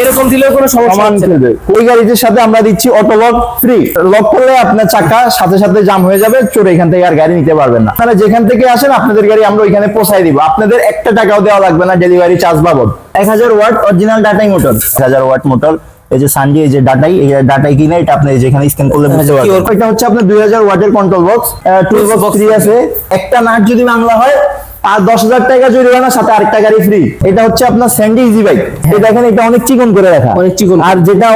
এরকম দিলেও কোনো সমস্যা সমান হচ্ছে না। খেলবে ওই গাড়িটির সাথে আমরা দিচ্ছি অটো লক ফ্রি লক করলে আপনার চাকা সাথে সাথে জাম হয়ে যাবে চোর এখান থেকে আর গাড়ি নিতে পারবেন না। আপনারা যেখান থেকে আসেন আপনাদের গাড়ি আমরা ওইখানে পৌঁছাই দিব। আপনাদের একটা টাকাও দেওয়া লাগবে না ডেলিভারি চার্জ বাবদ। এক হাজার ওয়াট অরিজিনাল ডাটাই মোটর এক হাজার ওয়াট মোটর এই যে সানজি এই যে ডাটাই এই ডাটাই কিনে এটা আপনি যেখানে স্ক্যান করলে বুঝতে আচ্ছা, পারবেন। এটা হচ্ছে আপনার দুই হাজার ওয়াটের control box tool box free আছে। একটা নাট যদি বাংলা হয় আর দশ হাজার টাকা জরিমানা সাথে আরেকটা গাড়ি ফ্রি এটা হচ্ছে আপনার স্যান্ডি ইজি বাইক এই দেখেন এটা অনেক চিকন করে রাখা। অনেক চিকন। আর যেটা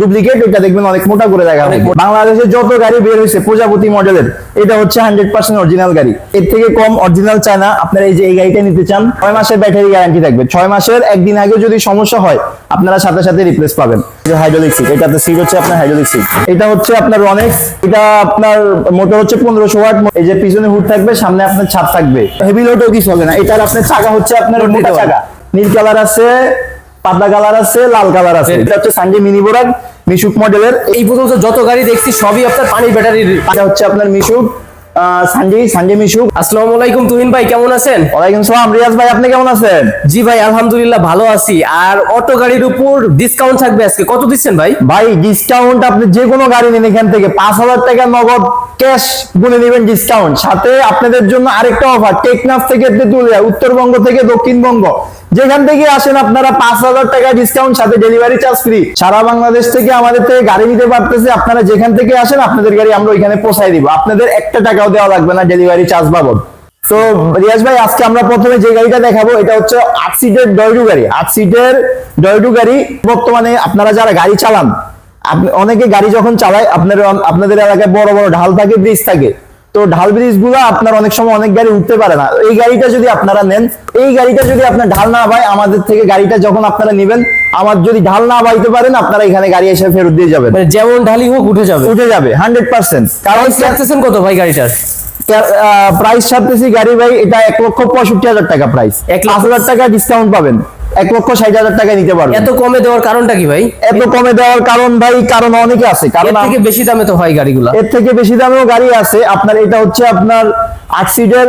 ডুপ্লিকেট এটা দেখবেন অনেক মোটা করে রাখা অনেক বাংলাদেশে যত গাড়ি বের হয়েছে প্রজাপতি মডেলের এটা হচ্ছে হান্ড্রেড পার্সেন্ট অরিজিনাল গাড়ি। এর থেকে কম অরিজিনাল চায় না। আপনারা এই যে এই গাড়িটা নিতে চান ছয় মাসের ব্যাটারি গ্যারান্টি থাকবে। ছয় মাসের একদিন আগে যদি সমস্যা হয় আপনারা সাথে সাথে রিপ্লেস পাবেন। যে হাইড্রোলিক সিট এটাতে সিট হচ্ছে আপনার হাইড্রোলিক সিট এটা হচ্ছে আপনার রনেক্স এটা আপনার মোটর হচ্ছে পনেরোশো ওয়াট এই যে পিছনে হুড থাকবে সামনে আপনার ছাদ থাকবে। হেভি লোডও কিছু হবে না এটার আপনার চাকা হচ্ছে আপনার মোটা চাকা। নীল কালার আছে পাতলা কালার আছে লাল কালার আছে। এটা হচ্ছে মিনি বোরাক মিশুক মডেলের এই পর্যন্ত যত গাড়ি দেখছি সবই আপনার পানির ব্যাটারির এটা হচ্ছে আপনার মিশুক সানডে সানডে মিশুক আসসালামু আলাইকুম তুহিন ভাই কেমন আছেন? ওয়ালাইকুম সালাম রিয়াজ ভাই আপনি কেমন আছেন? জি ভাই আলহামদুলিল্লাহ ভালো আছি। আর অটো গাড়ির উপর ডিসকাউন্ট থাকবে আজকে। কত দিচ্ছেন ভাই? ভাই ডিসকাউন্ট আপনি যে কোনো গাড়ি নেন এখান থেকে। পাঁচ হাজার টাকা নগদ ক্যাশ গুনে নেবেন ডিসকাউন্ট সাথে আপনাদের জন্য আরেকটা অফার টেকনাফ থেকে তেতুলিয়া উত্তরবঙ্গ থেকে দক্ষিণবঙ্গ। যেখান থেকে আসেন আপনারা পাঁচ হাজার টাকা ডিসকাউন্ট সাথে ডেলিভারি চার্জ ফ্রি সারা বাংলাদেশ থেকে আমাদের থেকে গাড়ি নিতে পারতেছে, আপনারা যেখান থেকে আসেন, আপনাদের গাড়ি আমরা ওইখানে পৌঁছাই দিব। আপনাদের একটা টাকাও দেওয়া লাগবে না ডেলিভারি চার্জ বাবদ। তো রিয়াজ ভাই, আজকে আমরা প্রথমে যে গাড়িটা দেখাবো, এটা হচ্ছে আট সিটের ডয়ডু গাড়ি। আট সিটের ডয়ডু গাড়ি বর্তমানে আপনারা যারা গাড়ি চালান অনেকে গাড়ি যখন চালায়, আপনার আপনাদের এলাকায় বড় বড় ঢাল থাকে ব্রিজ থাকে। তো ঢাল ব্রিজগুলো আপনার অনেক সময় অনেক গাড়ি উঠতে পারে না। এই গাড়িটা যদি আপনারা নেন এই গাড়িটা যদি আপনার ঢাল না পায় আমাদের থেকে গাড়িটা যখন আপনারা নেবেন আমার যদি ঢাল না বাইতে পারেন আপনারা এখানে গাড়ি এসে ফেরত দিয়ে যাবেন। মানে যেমন ঢালি হোক উঠে যাবে। উঠে যাবে হান্ড্রেড পার্সেন্ট কারণ কত ভাই গাড়িটার? প্রাইস ছাড়তেছি গাড়ি ভাই এটা এক লক্ষ পঁয়ষট্টি হাজার টাকা প্রাইস এক পাঁচ হাজার টাকা ডিসকাউন্ট পাবেন। এক লক্ষ ষাট হাজার টাকা নিতে পারবেন। এত কমে দেওয়ার কারণটা কি ভাই? এত কমে দেওয়ার কারণ ভাই কারণ অনেকে আছে। কারণ এর থেকে বেশি দামে তো হয় গাড়িগুলো। এর থেকে বেশি দামেও গাড়ি আছে। আপনার এটা হচ্ছে আপনার আট সিটের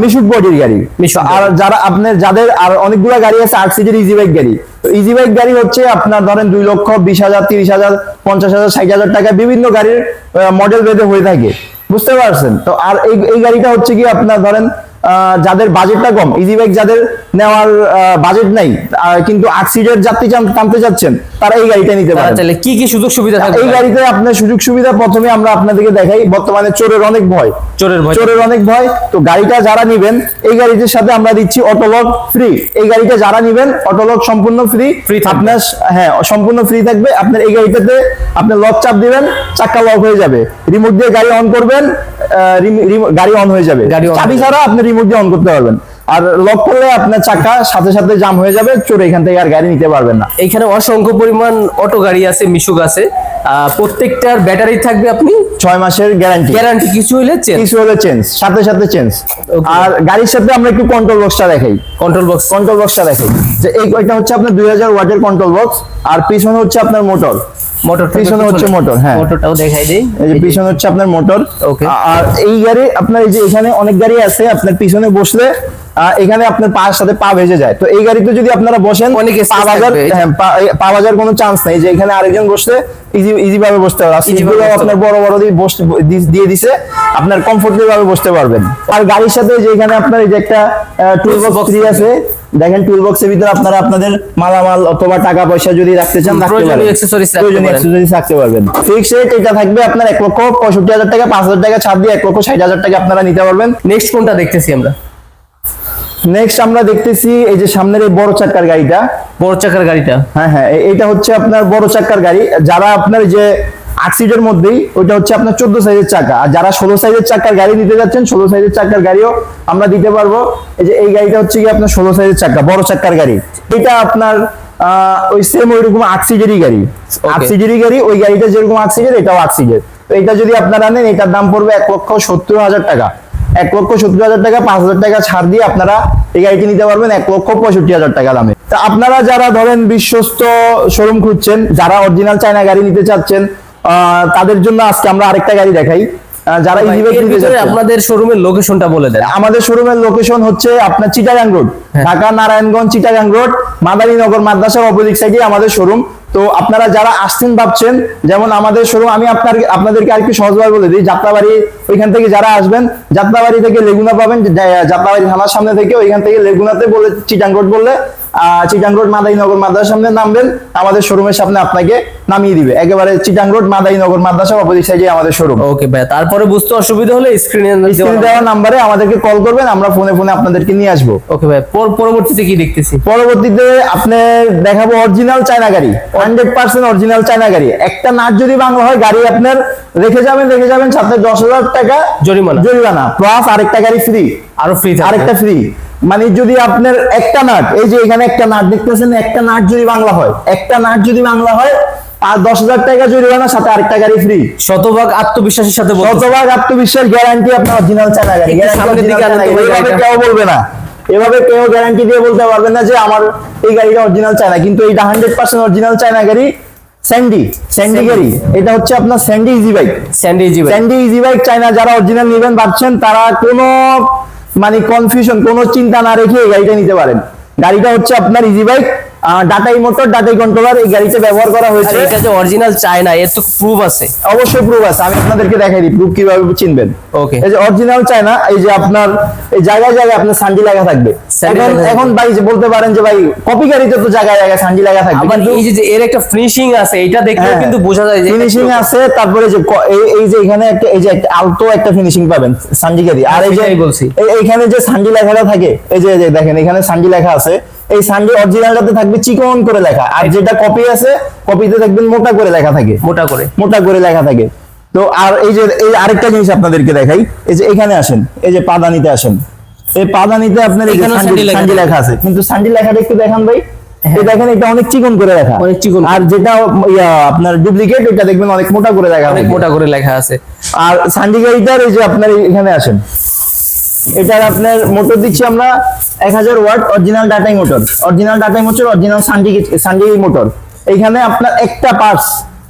মিশুক বডির গাড়ি। আর যারা আপনার যাদের আর অনেকগুলো গাড়ি আছে আট সিটের ইজি বাইক গাড়ি। তো ইজি বাইক গাড়ি হচ্ছে আপনার ধরেন দুই লক্ষ বিশ হাজার তিরিশ হাজার পঞ্চাশ হাজার ষাট হাজার টাকা বিভিন্ন গাড়ির মডেল ভেদে হয়ে থাকে। বুঝতে পারছেন? তো আর এই এই গাড়িটা হচ্ছে কি আপনার ধরেন যাদের বাজেটটা কম ইজি বাইক যাদের নেওয়ার বাজেট নাই কিন্তু আট সিটের যাত্রী টান- টানতে যাচ্ছেন তারা এই গাড়িটা নিতে পারেন। চাইলে কি কি সুযোগ সুবিধা থাকবে? এই গাড়িতে আপনার সুযোগ সুবিধা প্রথমে আমরা আপনাদেরকে দেখাই বর্তমানে চোরের অনেক ভয়। চোরের ভয়। চোরের অনেক ভয় তো গাড়িটা যারা নিবেন এই গাড়িটির সাথে আমরা দিচ্ছি অটোলক ফ্রি এই গাড়িটা যারা নিবেন অটোলক সম্পূর্ণ ফ্রি ফ্রি। আপনার হ্যাঁ সম্পূর্ণ ফ্রি থাকবে। আপনার এই গাড়িটাতে আপনি লক চাপ দিবেন চাকা লক হয়ে যাবে। রিমোট দিয়ে গাড়ি অন করবেন গাড়ি অন হয়ে যাবে। চাবি ছাড়া আপনি রিমোট অন করতে পারবেন। আর লক করলে আপনার চাকা সাথে সাথে জাম হয়ে যাবে চোর এখান থেকে আর গাড়ি নিতে পারবেন না। এইখানে অসংখ্য পরিমাণ অটো গাড়ি আছে মিশুক আছে। প্রত্যেকটার ব্যাটারি থাকবে আপনি ছয় মাসের গ্যারান্টি গ্যারান্টি কিছু হলে চেঞ্জ কিছু হলে চেঞ্জ সাথে সাথে চেঞ্জ আর গাড়ির সাথে আমরা একটু কন্ট্রোল বক্সটা দেখাই। কন্ট্রোল বক্স কন্ট্রোল বক্সটা দেখাই। যে এই এটা হচ্ছে আপনার দুই হাজার ওয়াটের কন্ট্রোল বক্স আর পিছনে হচ্ছে আপনার মোটর মোটর পিছনে হচ্ছে মোটর, হ্যাঁ। মোটরটাও দেখাই দেই এই যে পিছনে হচ্ছে আপনার মোটর. আর এই গাড়ি আপনার এই যে এখানে অনেক গাড়ি আছে আপনার পিছনে বসলে এখানে আপনার পায়ের সাথে পা ভেজে যায়। তো এই গাড়িতে যদি আপনারা বসেন পা বাজার হ্যাঁ পা- বাজার কোনো চান্স নেই যে এখানে আরেকজন বসলে ইজি ইজি ভাবে বসতে পারবে। সিটগুলো আপনার বড় বড় দিয়ে বসতে দিয়ে দিছে আপনার কমফোর্টেবল ভাবে বসতে পারবেন। আর গাড়ির সাথে যে এখানে আপনার এই যে একটা টুল বক্স ফ্রি আছে দেখেন টুল বক্সের ভিতরে আপনারা আপনাদের মালামাল অথবা টাকা পয়সা যদি রাখতে চান রাখতে প্রয়োজনীয় পারবেন। ফিক্স রেট এটা থাকবে আপনার এক লক্ষ পঁয়ষট্টি হাজার টাকা পাঁচ হাজার টাকা ছাড় দিয়ে এক লক্ষ ষাট হাজার টাকা আপনারা নিতে পারবেন। নেক্সট কোনটা দেখতেছি আমরা? নেক্সট আমরা দেখতেছি এই যে সামনের এই বড় চাকার গাড়িটা। বড় চাকার গাড়িটা। হ্যাঁ হ্যাঁ এটা হচ্ছে আপনার বড় চাকার গাড়ি। যারা আপনার যে আট সিটের মধ্যেই ওইটা হচ্ছে আপনার চোদ্দ সাইজের চাকা। আর যারা ষোলো সাইজের চাকার গাড়ি নিতে যাচ্ছেন ষোলো সাইজের চাকার গাড়িও আমরা দিতে পারব। এই যে এই গাড়িটা হচ্ছে কি আপনার ষোলো সাইজের চাকা বড় চাকার গাড়ি। এটা আপনার ওই সেম ওইরকম আট সিটেরই গাড়ি। আট সিটেরই গাড়ি ওই গাড়িটা যেরকম আট সিটের এটাও আট সিটের তো এটা যদি আপনারা নেন এটার দাম পড়বে এক লক্ষ সত্তর হাজার টাকা। এক লক্ষ সত্তর হাজার টাকা, পাঁচ হাজার টাকা ছাড় দিয়ে আপনারা এই গাড়িটি নিতে পারবেন এক লক্ষ পঁয়ষট্টি হাজার টাকা দামে। তা আপনারা যারা ধরেন বিশ্বস্ত শোরুম খুঁজছেন, যারা অরিজিনাল চায়না গাড়ি নিতে চাচ্ছেন তাদের জন্য আজকে আমরা আরেকটা গাড়ি দেখাই। যারা আপনাদের শোরুমের লোকেশনটা বলে দেন। আমাদের শোরুমের লোকেশন হচ্ছে আপনার চিটাগাং রোড হ্যাঁ। ঢাকা নারায়ণগঞ্জ চিটাগাং রোড মাদারীনগর মাদ্রাসার অপোজিট সাইডে আমাদের শোরুম তো আপনারা যারা আসছেন ভাবছেন যেমন আমাদের শোরুম আমি আপনার আপনাদেরকে আরেকটু সহজভাবে বলে দিই যাত্রাবাড়ি ওইখান থেকে যারা আসবেন যাত্রাবাড়ি থেকে লেগুনা পাবেন যাত্রাবাড়ি থানার সামনে থেকে ওইখান থেকে লেগুনাতে বলে চিটাং রোড বললে আহ, চিটাং রোড মাদারীনগর মাদ্রাসার সামনে নামবেন আমাদের শোরুমের সামনে আপনাকে নামিয়ে দিবে। একেবারে চিটাং রোড মাদারীনগর মাদ্রাসার অপোজিট সাইডে আমাদের শোরুম ওকে ভাই তারপরে বুঝতে অসুবিধা হলে স্ক্রিনে স্ক্রিনে দেওয়া নাম্বারে আমাদেরকে কল করবেন আমরা ফোনে ফোনে আপনাদেরকে নিয়ে আসব। ওকে ভাই পর- পরবর্তীতে কি দেখতেছি? পরবর্তীতে আপনি দেখাবো অরিজিনাল চায়না গাড়ি হান্ড্রেড পার্সেন্ট অরিজিনাল চায়না গাড়ি। একটা নাট যদি বাংলা হয় গাড়ি আপনার রেখে যাবেন রেখে যাবেন সাথে দশ হাজার টাকা জরিমানা। জরিমানা প্লাস আরেকটা গাড়ি ফ্রি আরও ফ্রি আরেকটা ফ্রি মানে যদি আপনার একটা নাট এই যে এখানে একটা নাট দেখতেছেন একটা নাট যদি বাংলা হয় একটা নাট যদি বাংলা হয় আর দশ হাজার টাকা জরিমানা সাথে আরেকটা গাড়ি ফ্রি শতভাগ আত্মবিশ্বাসের সাথে শতভাগ আত্মবিশ্বাস গ্যারান্টি আপনার অরিজিনাল চায়না গাড়ি। গাড়িটা। কেউ বলবে না। এভাবে কেউ গ্যারান্টি দিয়ে বলতে পারবে না যে আমার এই গাড়িটা অরিজিনাল চায়না কিন্তু এইটা হান্ড্রেড পার্সেন্ট অরিজিনাল চায়না গাড়ি স্যান্ডি স্যান্ডি গাড়ি। এটা হচ্ছে আপনার Sandy easy bike Sandy easy ভাই স্যান্ডি ইজি বাইক চায়না যারা অরিজিনাল নেবেন ভাবছেন তারা কোনো মানে কনফিউশন কোনো চিন্তা না রেখে এই গাড়িটা নিতে পারেন। গাড়িটা হচ্ছে আপনার ইজি বাইক ডাটাই মোটর ডাটাই কন্ট্রোলার এই গাড়িতে ব্যবহার করা হয়েছে। এটা যে অরিজিনাল চায়না এর তো প্রুফ আছে। অবশ্যই প্রুফ আছে। আমি আপনাদেরকে দেখাই দিই প্রুফ কীভাবে চিনবেন। Okay. এই যে অরিজিনাল চায়না এই যে আপনার এই জায়গায় জায়গায় আপনার সানজি লাগা থাকবে। এখন এখন ভাই যে বলতে পারেন যে ভাই কপি গাড়িতে তো জায়গায় জায়গায় সানজি লাগা থাকবে আবার এই যে- এর একটা ফিনিশিং আছে এটা দেখলেও কিন্তু বোঝা যায় যে ফিনিশিং আছে তারপরে যে এই যে এখানে একটা এই যে একটা আলতো একটা ফিনিশিং পাবেন সানজি গাড়ি আর এই যে বলছি। এইখানে যে সানজি লেখাটা থাকে এই যে এই যে দেখেন এখানে সানজি লেখা আছে। এই সানজি অরিজিনালটাতে থাকবে চিকন করে লেখা। আর যেটা কপি আছে কপিতে দেখবেন মোটা করে লেখা থাকে। মোটা করে। মোটা করে লেখা থাকে। তো আর এই যে এই আরেকটা জিনিস আপনাদেরকে দেখাই। এই যে এখানে আসেন এই যে পাদানিতে আসেন। এই পাদানিতে আপনার এখানেও সান্ডি সান্ডি লেখা সান্ডি আছে। কিন্তু সান্ডি লেখাটা একটু দেখান ভাই। এই দেখেন এটা অনেক চিকন করে লেখা। অনেক চিকন। আর যেটা ইয়া, আপনার ডুপ্লিকেট এটা দেখবেন অনেক মোটা করে লেখা অনেক মোটা করে লেখা আছে। আর সান্ডি গাড়িটার এই যে আপনার এখানে আসেন। এটার আপনার মোটর দিচ্ছি আমরা এক হাজার watt original ডাটাই motor original ডাটাই motor original Sandy Sandy motor এইখানে আপনার একটা পার্টস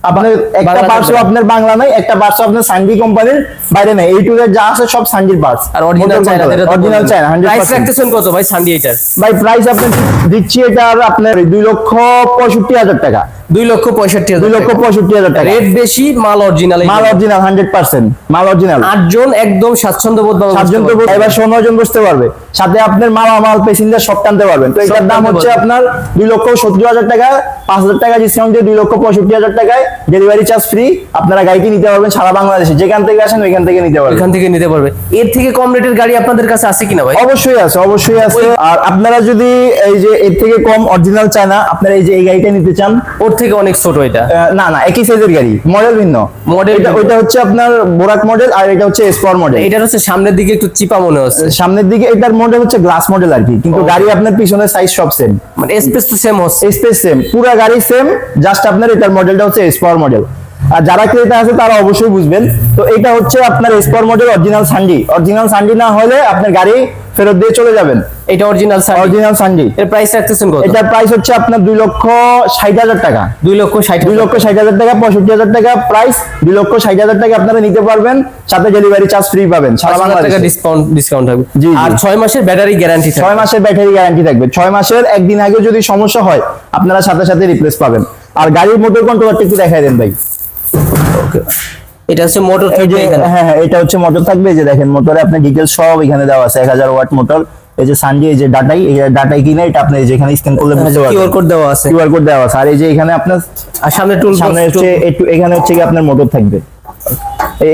আপনার একটা পার্টস আপনার বাংলা নাই একটা পার্টস আপনার সান্ডি কোম্পানির বাইরে নাই। এই টুরের যা আছে সব সান্ডির পার্টস আর original China original China hundred price রাখতেছেন কত ভাই সান্ডি এটার? ভাই প্রাইস আপনার দিচ্ছি এটা আর আপনার দুই লক্ষ পঁয়ষট্টি হাজার টাকা। দুই লক্ষ পঁয়ষট্টি দুই লক্ষ পঁয়ষট্টি হাজার টাকা। রেট বেশি মাল অরিজিনাল মাল অরিজিনাল হান্ড্রেড পার্সেন্ট মাল অরিজিনাল আটজন একদম স্বাচ্ছন্দ্য বোধ সাতজন তো এবার ষোলো জন বসতে পারবে। সাথে আপনার মালামাল প্যাসেঞ্জার সব টানতে পারবেন। তো এটার দাম হচ্ছে আপনার দুই লক্ষ সত্তর হাজার টাকা পাঁচ হাজার টাকা ডিসকাউন্ট দিয়ে দুই লক্ষ পঁয়ষট্টি হাজার টাকায় ডেলিভারি চার্জ ফ্রি আপনারা গাড়িটি নিতে পারবেন সারা বাংলাদেশে। যেখান থেকে আসেন ওইখান থেকে নিতে পারবেন। এখান থেকে নিতে পারবে। এর থেকে কম রেটের গাড়ি আপনাদের কাছে আছে কিনা ভাই? অবশ্যই আছে অবশ্যই আছে। আর আপনারা যদি এই যে এর থেকে কম অরিজিনাল চায় না আপনারা এই যে এই গাড়িটা নিতে চান ওর থেকে অনেক ছোট এটা। না না একই সাইজের গাড়ি মডেল ভিন্ন। এটা ওইটা হচ্ছে আপনার বোরাক মডেল আর এটা হচ্ছে স্পর মডেল এটার হচ্ছে সামনের দিকে একটু চিপা মনে হচ্ছে। সামনের দিকে এটার মডেল হচ্ছে গ্লাস মডেল আর কি। কিন্তু গাড়ি আপনার পিছনে সাইজ সব সেম মানে স্পেস তো সেম হচ্ছে স্পেস সেম পুরো গাড়ি সেম জাস্ট আপনার এটার মডেলটা হচ্ছে এস পাওয়ার মডেল আর যারা ক্রেতা আছে তারা অবশ্যই বুঝবেন। তো এটা হচ্ছে আপনার spare model original Sandy original Sandy না হলে আপনার গাড়ি ফেরত দিয়ে চলে যাবেন। এটা অরিজিনাল সান্ডি অরিজিনাল সান্ডি এর প্রাইস রাখতেছেন কত? এটার প্রাইস হচ্ছে আপনার দুই লক্ষ ষাট হাজার টাকা। দুই লক্ষ ষাট দুই লক্ষ ষাট হাজার টাকা পঁয়ষট্টি হাজার টাকা প্রাইস দুই লক্ষ ষাট হাজার টাকা আপনারা নিতে পারবেন। সাথে ডেলিভারি চার্জ ফ্রি পাবেন সারা হাজার টাকা ডিসকাউন্ট ডিসকাউন্ট থাকবে। আর ছয় মাসের ব্যাটারি গ্যারান্টি ছয় মাসের ব্যাটারি গ্যারান্টি থাকবে। ছয় মাসের একদিন আগে যদি সমস্যা হয় আপনারা সাথে সাথে রিপ্লেস পাবেন। আর গাড়ির মোটর কন্ট্রোলারটা একটু দেখাই দেন ভাই। এটা হচ্ছে মোটর থাকবে এখানে। হ্যাঁ হ্যাঁ এটা হচ্ছে মোটর থাকবে এই যে দেখেন মোটরে আপনার সব এখানে দেওয়া আছে এক হাজার ওয়াট মোটর এই যে সানডি এই যে ডাটাই এই ডাটাই কিনে এটা আপনি এই যে এখানে স্ক্যান করলে বুঝতে পারবেন। কিউআর কোড দেওয়া আছে। কিউআর কোড দেওয়া আছে আর এই যে এখানে আপনার আর সামনে টুল সামনে হচ্ছে একটু এখানে হচ্ছে কি আপনার মোটর থাকবে।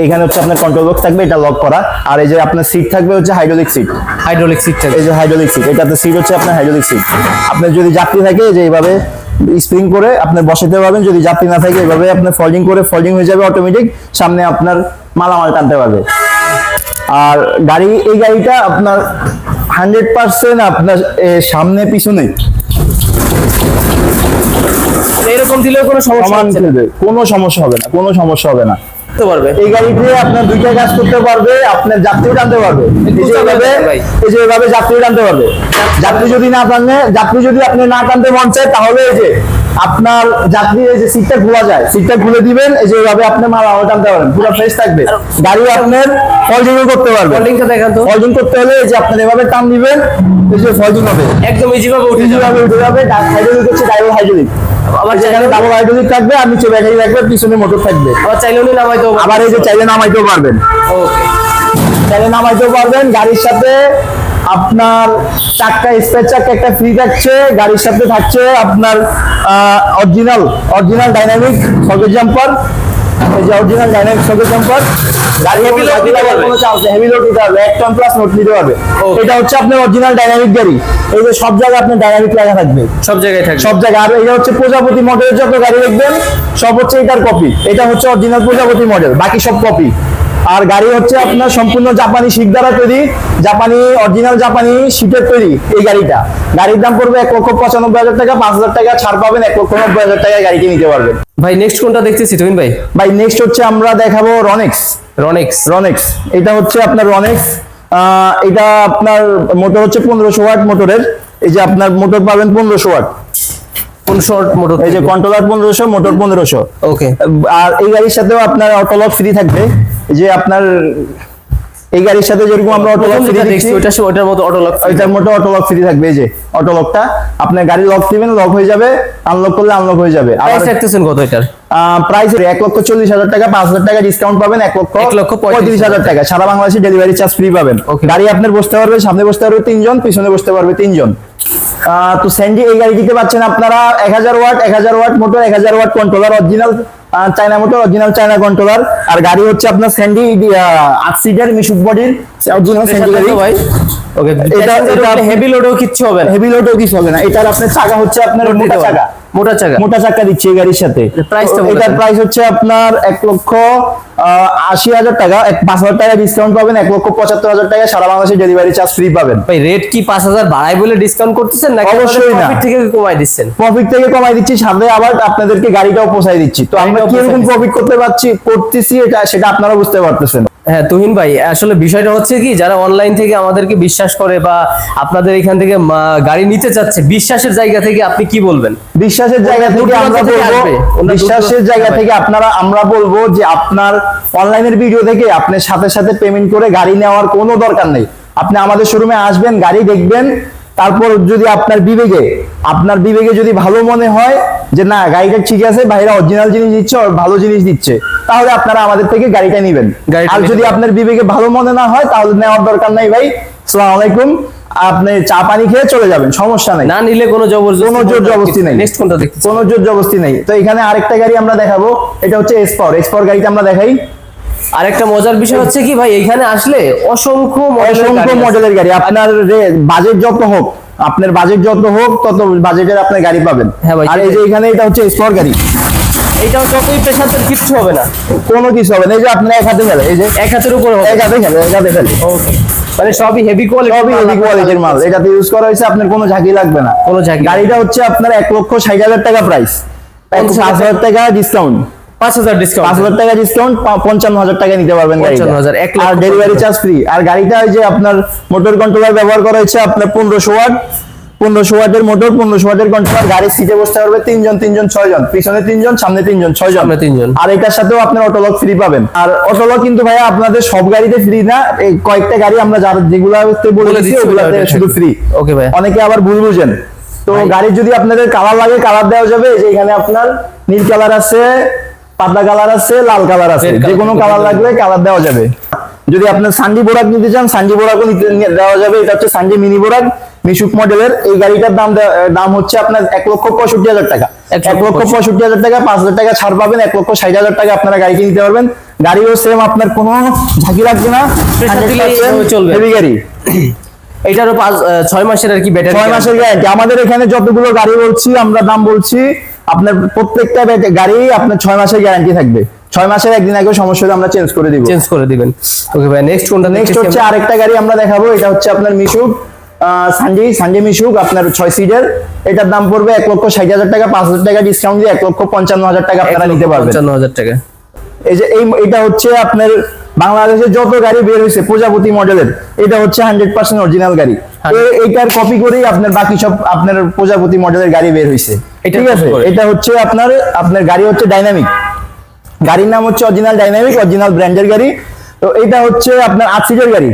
এখানে হচ্ছে আপনার কন্ট্রোল বক্স থাকবে এটা লক করা আর এই যে আপনার সিট থাকবে হচ্ছে হাইড্রোলিক সিট হাইড্রোলিক সিট থাকবে। এই যে হাইড্রোলিক সিট এটাতে সিট হচ্ছে আপনার হাইড্রোলিক সিট আপনার যদি যাত্রী থাকে যে এইভাবে স্প্রিং করে আপনি বসাতে পারবেন। যদি যাত্রী না থাকে এভাবে আপনার ফল্ডিং করে ফল্ডিং হয়ে যাবে অটোমেটিক সামনে আপনার মালামাল টানতে পারবে। আর গাড়ি এই গাড়িটা আপনার হান্ড্রেড পার্সেন্ট আপনার সামনে পিছনে। এরকম দিলেও কোনো সমস্যা। কোনো সমস্যা হবে না কোনো সমস্যা হবে না। করতে পারবে। এই গাড়িতে আপনার দুইটা কাজ করতে পারবে আপনার যাত্রী টানতে পারবে। এই যে এভাবে এই যে এভাবে যাত্রী টানতে পারবে। যাত্রী যদি না টানে যাত্রী যদি আপনি না টানতে মন চায় তাহলে এই যে আপনার যাত্রী এই যে সিটটা খোলা যায় সিটটা খুলে দিবেন এই যে এভাবে আপনি মাল আলো টানতে পারেন পুরো ফ্রেশ থাকবে। গাড়ি আপনার ফলজিং করতে পারবে। ফল্ডিংটা দেখান তো। ফলজিং করতে হলে এই যে আপনার এভাবে টান দিবেন এই যে ফলজিং হবে। একদম ইজি ভাবে উঠে যাবে। উঠে যাবে হাইড্রোলিক হচ্ছে ডাবল হাইড্রোলিক আবার যেখানে ডাবল হাইড্রোলিক থাকবে আর নিচে ব্যাটারি থাকবে পিছনে মোটর থাকবে। আবার চাইলে উনি নামাইতেও আবার এই যে চাইলে নামাইতেও পারবেন। ওকে চাইলে নামাইতেও পারবেন গাড়ির সাথে আপনার চারটা স্পেয়ার চাকা একটা ফ্রি থাকছে গাড়ির সাথে থাকছে আপনার original original dynamic socket jumper এই যে অরিজিনাল ডাইনামিক টেম্পার গাড়ি Heavy load নিতে পারবে? কোনো চান্স হেভি লোড নিতে পারবে। এক টন প্লাস নোট নিতে পারবে। এটা হচ্ছে আপনার অরিজিনাল ডাইনামিক গাড়ি। এই যে সব জায়গায় আপনার ডাইনামিক লাগা থাকবে। সব জায়গায় থাকবে। সব জায়গায়। আর এটা হচ্ছে প্রজাপতি মডেলের যত গাড়ি দেখবেন সব হচ্ছে এটার কপি এটা হচ্ছে অরিজিনাল প্রজাপতি মডেল বাকি সব কপি আর গাড়ি হচ্ছে আপনার সম্পূর্ণ জাপানি শিক দ্বারা তৈরি জাপানি অরিজিনাল জাপানি শিটের তৈরি এই গাড়িটা। গাড়ির দাম পড়বে এক লক্ষ পঁচানব্বই হাজার টাকা পাঁচ হাজার টাকা ছাড় পাবেন এক লক্ষ নব্বই হাজার টাকায় গাড়িটি নিতে পারবেন। ভাই নেক্সট কোনটা দেখতেছি তুমিন ভাই? ভাই নেক্সট হচ্ছে আমরা দেখাবো রনেক্স রনেক্স রনেক্স এটা হচ্ছে আপনার রনেক্স এটা আপনার মোটর হচ্ছে পনেরোশো ওয়াট মোটরের এই যে আপনার মোটর পাবেন পনেরোশো ওয়াট। শর্ট মোটর এই যে কন্ট্রোলার পনেরোশো মোটর পনেরোশো। ওকে আর এই গাড়ির সাথেও আপনার অটোলক ফ্রি থাকবে। যে আপনার এই গাড়ির সাথে যেরকম আমরা অটোলক ফ্রি দেখছি ওটা ওটার মতো অটো লক এটার মধ্যে অটোলক ফ্রি থাকবে এই যে অটোলকটা আপনার গাড়ি লক দিবেন লক হয়ে যাবে আনলক করলে আনলক হয়ে যাবে। আর রাখতেছেন কত এটার? প্রাইস এক লক্ষ চল্লিশ হাজার টাকা পাঁচ হাজার টাকা ডিসকাউন্ট পাবেন এক লক্ষ এক লক্ষ পঁয়ত্রিশ হাজার টাকা। সারা বাংলাদেশে ডেলিভারি চার্জ ফ্রি পাবেন. গাড়ি আপনার বসতে পারবে সামনে বসতে পারবে তিনজন পিছনে বসতে পারবে তিনজন। তো স্যান্ডি এই গাড়ি দিতে পাচ্ছেন আপনারা এক হাজার ওয়াট এক হাজার ওয়াট মোটর এক হাজার watt controller original China motor original China controller আর গাড়ি হচ্ছে আপনার স্যান্ডি আট সিটার মিশুক বডির অরিজিনাল স্যান্ডি গাড়ি। ভাই। ওকে এটা- হেভি লোডও কিচ্ছু হবে না। হেভি লোডও কিছু হবে না। এটার আপনার চাকা হচ্ছে আপনার মোটা চাকা। মোটা চাকা। মোটা চাকা দিচ্ছে এই গাড়ির সাথে। এটার প্রাইস হচ্ছে আপনার এক লক্ষ আশি হাজার টাকা। পাঁচ হাজার টাকা ডিসকাউন্ট পাবেন এক লক্ষ পঁচাত্তর হাজার টাকা সারা বাংলাদেশে ডেলিভারি চার্জ ফ্রি পাবেন। ভাই রেট কি পাঁচ হাজার বাড়াই বলে ডিসকাউন্ট করতেছেন নাকি অবশ্যই না। থেকে কমাই দিচ্ছেন? প্রফিট থেকে কমাই দিচ্ছি সাথে আবার আপনাদেরকে গাড়িটাও পোষাই দিচ্ছি। তো আমরা গাড়িটাও কীরকম প্রফিট করতে পারছি করতেছি এটা সেটা আপনারা বুঝতে পারতেছেন। হ্যাঁ তুহিন ভাই আসলে বিষয়টা হচ্ছে কি যারা অনলাইন থেকে আমাদেরকে বিশ্বাস করে বা আপনাদের এখান থেকে গাড়ি নিতে চাচ্ছে বিশ্বাসের জায়গা থেকে আপনি কি বলবেন? বিশ্বাসের জায়গা থেকে আমরা বলব বিশ্বাসের জায়গা থেকে আপনারা আমরা বলব যে আপনার অনলাইনের ভিডিও থেকে আপনার সাথে সাথে পেমেন্ট করে গাড়ি নেওয়ার কোনো দরকার নেই। আপনি আমাদের শোরুমে আসবেন গাড়ি দেখবেন তারপর যদি আপনার বিবেকে আপনার বিবেকে যদি ভালো মনে হয় যে না গাড়িটা ঠিক আছে বাইরে অরিজিনাল জিনিস দিচ্ছে আর ভালো জিনিস দিচ্ছে তাহলে আপনারা আমাদের থেকে গাড়িটা নেবেন। আর যদি আপনার বিবেকে ভালো মনে না হয় তাহলে নেওয়ার দরকার নাই ভাই। সালাম আলাইকুম। আপনি চা পানি খেয়ে চলে যাবেন সমস্যা নাই। না নিলে কোনো জবরদস্তি কোনো জোর জবরদস্তি নেই। নেক্সট কোনটা দেখতেছি কোনো জোর জবস্তি নেই। তো এখানে আরেকটা গাড়ি আমরা দেখাবো এটা হচ্ছে এক্সপাওয়ার এক্সপাওয়ার গাড়িটা আমরা দেখাই। আরেকটা মজার বিষয় হচ্ছে কি ভাই এখানে আসলে অসংখ্য অসংখ্য মডেলের গাড়ি। আপনার বাজেট যত হোক আপনার বাজেট যত হোক তত বাজেটের আপনার গাড়ি পাবেন। হ্যাঁ আর এই যে এখানে এটা হচ্ছে এক্সপাওয়ার গাড়ি। এইটাও যতই প্রেশার দেন কিচ্ছু হবে না। কোনো কিছু হবে না। এই যে আপনার এক হাতে ফেলে এই যে এক হাতের উপরে হবে। এক হাতে ফেলে এক হাতে ওকে মানে সবই হেভি কোয়ালিটি সবই হেভি কোয়ালিটির মাল। এটাতে ইউজ করা হয়েছে আপনার কোনো ঝাঁকি লাগবে না। কোনো ঝাঁকি গাড়িটা হচ্ছে আপনার এক লক্ষ ষাট হাজার টাকা প্রাইস পাঁচ হাজার টাকা ডিসকাউন্ট পাঁচ হাজার পাঁচ ডিসকাউন্ট হাজার টাকা ডিসকাউন্ট পঞ্চান্ন হাজার টাকা নিতে পারবেন গাড়িটা। 55,000, এক আর ডেলিভারি চার্জ ফ্রি আর গাড়িটা ওই যে আপনার মোটর কন্ট্রোলার ব্যবহার করা হয়েছে আপনার পনেরোশো ওয়াট। পনেরোশো ওয়াটের মোটর পনেরোশো ওয়াটের কন্ট্রোলার গাড়ির সিটে বসতে পারবে তিনজন তিনজন ছয়জন। পিছনে তিনজন সামনে তিনজন ছয়জন। তিনজন। আর এটার সাথেও আপনার অটোলক ফ্রি পাবেন। আর অটোলক কিন্তু ভাইয়া আপনাদের সব গাড়িতে ফ্রি না এই কয়েকটা গাড়ি আমরা যারা যেগুলাতে বলে বলে দিচ্ছি দিচ্ছি, ওগুলাতে শুধু ফ্রি Okay ভাই। অনেকে আবার ভুল বুঝেন। তো গাড়ির যদি আপনাদের কালার লাগে কালার দেওয়া যাবে। যে এখানে আপনার নীল কালার আছে পাতলা কালার আছে লাল কালার আছে। যে কোনো কালার. লাগবে কালার দেওয়া যাবে। যদি আপনার সানডি বোরাক নিতে চান সানডি বোরাকও নিতে দেওয়া যাবে। এটা হচ্ছে সানডি মিনি বোরাক মিশুক মডেলের এই গাড়িটার দাম দাম হচ্ছে আপনার এক লক্ষ পঁয়ষট্টি হাজার টাকা। এক লক্ষ পঁয়ষট্টি। হাজার টাকা পাঁচ হাজার টাকা ছাড় পাবেন। এক লক্ষ ষাট হাজার টাকা আপনারা গাড়িটি নিতে পারবেন। গাড়িও সেম আপনার কোনো ঝাঁকি লাগবে না। চলবে। হেভি গাড়ি। এটারও পাঁচ ছয় মাসের আর কি ব্যাটারি ছয় মাসের গ্যারান্টি আমাদের এখানে যতগুলো গাড়ি বলছি আমরা দাম বলছি আপনার প্রত্যেকটা গাড়ি আপনার ছয় মাসের গ্যারান্টি থাকবে। ছয় মাসের একদিন আগে সমস্যা হলে আমরা চেঞ্জ করে দিব। চেঞ্জ করে দিবেন। ওকে ভাই নেক্সট কোনটা নেক্সট হচ্ছে? আরেকটা গাড়ি আমরা দেখাবো এটা হচ্ছে আপনার মিশুক সানডে সানডে মিশুক আপনার ছয় সিটের এটার দাম পড়বে এক লক্ষ ষাট হাজার টাকা পাঁচ হাজার টাকা ডিসকাউন্ট দিয়ে এক লক্ষ পঞ্চান্ন হাজার টাকা আপনারা নিতে পারবেন। পঞ্চান্ন হাজার টাকা। এই যে এই এটা হচ্ছে আপনার বাংলাদেশে যত গাড়ি বের হয়েছে প্রজাপতি মডেলের এটা হচ্ছে হান্ড্রেড পার্সেন্ট অরিজিনাল গাড়ি। এইটার কপি করেই আপনার বাকি সব আপনার প্রজাপতি মডেলের গাড়ি বের হয়েছে ঠিক আছে? এটা হচ্ছে আপনার আপনার গাড়ি হচ্ছে ডাইনামিক গাড়ির নাম হচ্ছে অরিজিনাল ডাইনামিক অরিজিনাল ব্র্যান্ডের গাড়ি। তো এটা হচ্ছে আপনার আট সিটের গাড়ি।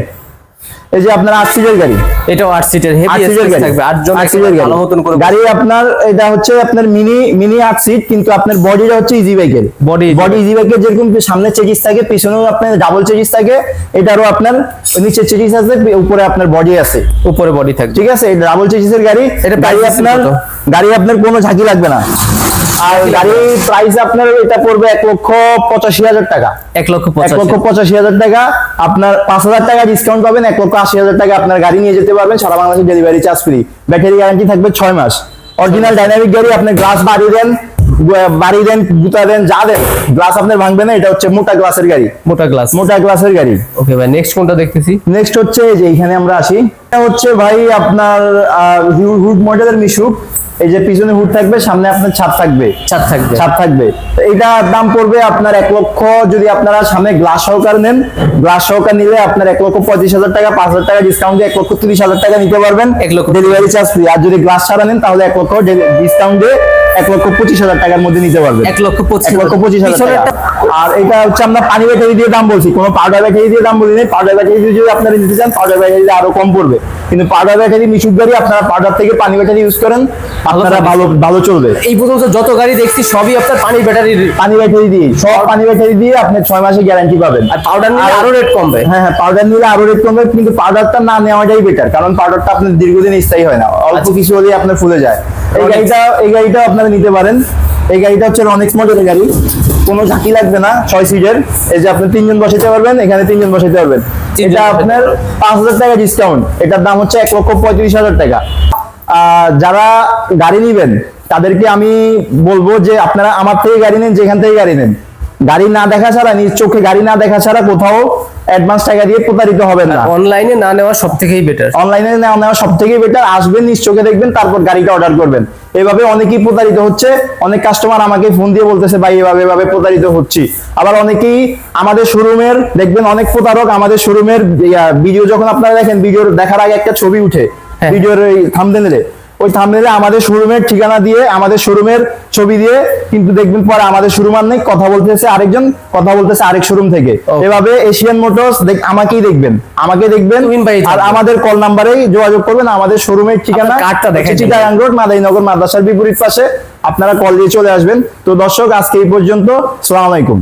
এই যে আপনার আট সিটের গাড়ি। এটাও আট সিটের হেভি সিটের গাড়ি। থাকবে আট জন আট সিটের গাড়ি। মতন করে গাড়ি আপনার এটা হচ্ছে আপনার মিনি মিনি আট সিট কিন্তু আপনার বডিটা হচ্ছে ইজি বাইকের easy বডি ইজি বাইকের যেরকম সামনে চেজিস থাকে পিছনেও আপনার ডাবল চেজিস থাকে এটারও আপনার নিচে চেজিস আছে উপরে আপনার বডি আছে। উপরে বডি থাকবে। ঠিক আছে? ডাবল চেজিসের গাড়ি এটা গাড়ি আপনার গাড়ি আপনার কোনো ঝাঁকি লাগবে না। আর গাড়ির প্রাইস আপনার এটা পড়বে এক লক্ষ পঁচাশি হাজার টাকা। এক লক্ষ এক পঁচাশি লক্ষ পঁচাশি। হাজার টাকা। আপনার পাঁচ হাজার টাকা ডিসকাউন্ট পাবেন এক লক্ষ আশি হাজার টাকা আপনার গাড়ি নিয়ে যেতে পারবেন সারা বাংলাদেশে delivery charge free battery guarantee থাকবে ছয় মাস। অরিজিনাল ডাইনামিক গাড়ি আপনি গ্লাস বাড়িয়ে দেন দেন গুতা দেন যা দেন গ্লাস আপনার ভাঙবে না এটা হচ্ছে মোটা গ্লাসের গাড়ি। মোটা গ্লাস মোটা গ্লাসের গাড়ি। ওকে ভাই নেক্সট কোনটা দেখতেছি? নেক্সট হচ্ছে এই যে এখানে আমরা আসি। হচ্ছে ভাই আপনার হুড মডেলের মিশুক। এই যে পিছনে হুড থাকবে সামনে আপনার ছাদ থাকবে। চার থাকবে। ছাদ থাকবে। এইটার দাম পড়বে আপনার এক লক্ষ যদি আপনারা সামনে গ্লাস সহকার নেন গ্লাস সহকার নিলে আপনার এক লক্ষ পঁয়ত্রিশ হাজার টাকা পাঁচ হাজার টাকা ডিসকাউন্ট দিয়ে এক লক্ষ তিরিশ হাজার টাকা নিতে পারবেন। এক লক্ষ ডেলিভারি চার্জ ফ্রি আর যদি গ্লাস ছাড়া নেন তাহলে এক লক্ষ ডিসকাউন্ট দিয়ে এক লক্ষ পঁচিশ হাজার টাকার মধ্যে নিতে পারবেন। এক লক্ষ পঁচিশ লক্ষ পঁচিশ হাজার টাকা। আর এটা হচ্ছে আমরা পানি ব্যাটারি দিয়ে দাম বলছি। কোনো পাউডার ব্যাটারি দিয়ে দাম বলি নাই। পাউডার ব্যাটারি দিয়ে যদি আপনারা নিতে চান পাউডার ব্যাটারি আরও কম পড়বে। কিন্তু পাউডার ব্যাটারি মিশুক গাড়ি আপনারা পাউডার থেকে পানি ব্যাটারি ইউজ করেন আপনারা ভালো ভালো চলবে। এই পর্যন্ত যত গাড়ি দেখছি সবই আপনার পানি ব্যাটারি পানি ব্যাটারি দিয়ে সব পানি ব্যাটারি দিয়ে আপনি ছয় মাসে গ্যারান্টি পাবেন। আর পাউডার নিলে আরও রেট কমবে। হ্যাঁ হ্যাঁ পাউডার নিলে আরও রেট কমবে কিন্তু পাউডারটা না নেওয়াটাই বেটার কারণ পাউডারটা আপনার দীর্ঘদিন স্থায়ী হয় না। অল্প আচ্ছা। কিছু হলেই আপনার ফুলে যায়। এই গাড়িটা এই গাড়িটা আপনারা নিতে পারেন। এই গাড়িটা হচ্ছে রনিক্স মডেলের গাড়ি। কোনো ঝাঁকি লাগবে না ছয় সিটের এই যে আপনি তিনজন বসাতে পারবেন এখানে তিনজন বসাতে পারবেন। এটা আপনার পাঁচ হাজার টাকা ডিসকাউন্ট এটার দাম হচ্ছে এক লক্ষ পঁয়ত্রিশ হাজার টাকা। যারা গাড়ি নিবেন তাদেরকে আমি বলব যে আপনারা আমার থেকে গাড়ি নেন যেখান থেকে গাড়ি নেন। গাড়ি না দেখা ছাড়া নিজ চোখে গাড়ি না দেখা ছাড়া কোথাও অ্যাডভান্স টাকা দিয়ে প্রতারিত হবেন না। অনলাইনে না নেওয়া সব থেকেই বেটার অনলাইনে না নেওয়া সব থেকেই বেটার আসবেন নিজ চোখে দেখবেন তারপর গাড়িটা অর্ডার করবেন। এভাবে অনেকেই প্রতারিত হচ্ছে। অনেক কাস্টমার আমাকে ফোন দিয়ে বলতেছে ভাই এভাবে এভাবে প্রতারিত হচ্ছি। আবার অনেকেই আমাদের শোরুমের দেখবেন অনেক প্রতারক আমাদের শোরুমের ভিডিও যখন আপনারা দেখেন ভিডিওর দেখার আগে একটা ছবি উঠে। হ্যাঁ। ভিডিওর ওই থামদেলে ওই থামদেলে আমাদের শোরুমের ঠিকানা দিয়ে আমাদের শোরুমের ছবি দিয়ে কিন্তু দেখবেন পরে আমাদের শোরুম আর নেই কথা বলতেছে আরেকজন কথা বলতেছে আরেক শোরুম থেকে. এভাবে এশিয়ান মোটরস আমাকেই দেখবেন আমাকে দেখবেন আর আমাদের কল নাম্বারেই যোগাযোগ করবেন আমাদের শোরুমের ঠিকানা কার্ডটা দেখাই দিন। চিটাগাং রোড মাদাইনগর মাদ্রাসার বিপরীত পাশে। আপনারা কল দিয়ে চলে আসবেন। তো দর্শক আজকে এই পর্যন্ত সালাম আলাইকুম।